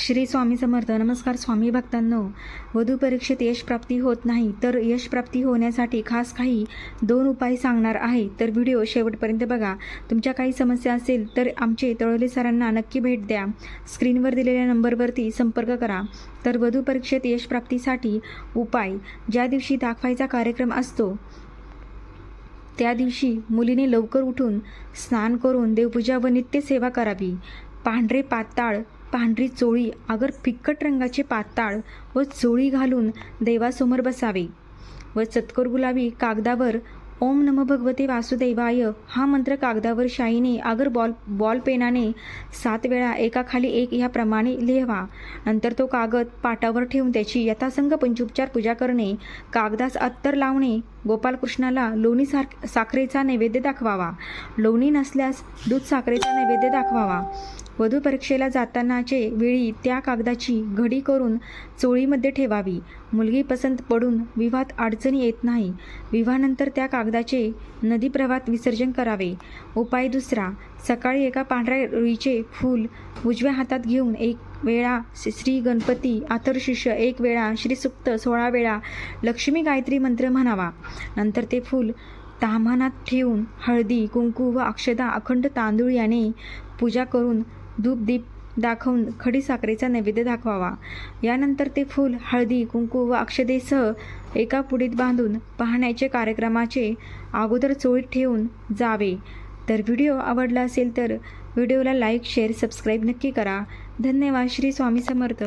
श्री स्वामी समर्थ. नमस्कार स्वामी भक्तांनो. वधू परीक्षेत यश प्राप्ती होत नाही तर यश प्राप्ती होण्यासाठी खास काही दोन उपाय सांगणार आहे. तर व्हिडिओ शेवटपर्यंत बघा. तुमच्या काही समस्या असेल तर आमचे तळोले सरांना नक्की भेट द्या. स्क्रीनवर दिलेल्या नंबरवरती संपर्क करा. तर वधू परीक्षेत यश प्राप्तीसाठी उपाय. ज्या दिवशी दाखवायचा कार्यक्रम असतो त्या दिवशी मुलीने लवकर उठून स्नान करून देवपूजा व नित्यसेवा करावी. पांढरे पाताळ पांढरी चोळी अगर फिक्कट रंगाचे पाताळ व चोळी घालून देवासमोर बसावे. व चतकोर गुलाबी कागदावर ओम नम भगवते वासुदेवाय हा मंत्र कागदावर शाईने अगर बॉल बॉल पेनाने सात वेळा एकाखाली एक ह्याप्रमाणे लिहावा. नंतर तो कागद पाटावर ठेवून त्याची यथासंग पंचोपचार पूजा करणे कागदास अत्तर लावणे गोपालकृष्णाला लोणी सार साखरेचा नैवेद्य दाखवावा. लोणी नसल्यास दूध साखरेचा नैवेद्य दाखवावा. वधू परीक्षेला जातानाचे वेळी त्या कागदाची घडी करून चोळीमध्ये ठेवावी. मुलगी पसंत पडून विवाहात अडचणी येत नाही. विवाहानंतर त्या कागदाचे नदीप्रवाहात विसर्जन करावे. उपाय दुसरा सकाळी एका पांढऱ्या रुईचे फूल उजव्या हातात घेऊन एक वेळा श्री- श्री गणपती आतरशिष्य एक वेळा श्रीसुक्त सोळा वेळा लक्ष्मी गायत्री मंत्र म्हणावा. नंतर ते फूल ताम्हानात ठेवून हळदी कुंकू व अक्षदा अखंड तांदूळ याने पूजा करून धूपदीप दाखवून खडी साखरेचा नैवेद्य दाखवावा. यानंतर ते फूल हळदी कुंकू व अक्षदेसह एका पुडीत बांधून पाहण्याचे कार्यक्रमाचे अगोदर चोळीत ठेवून जावे. तर व्हिडिओ आवडला असेल तर व्हिडिओला लाईक शेअर सबस्क्राईब नक्की करा. धन्यवाद. श्री स्वामी समर्थ.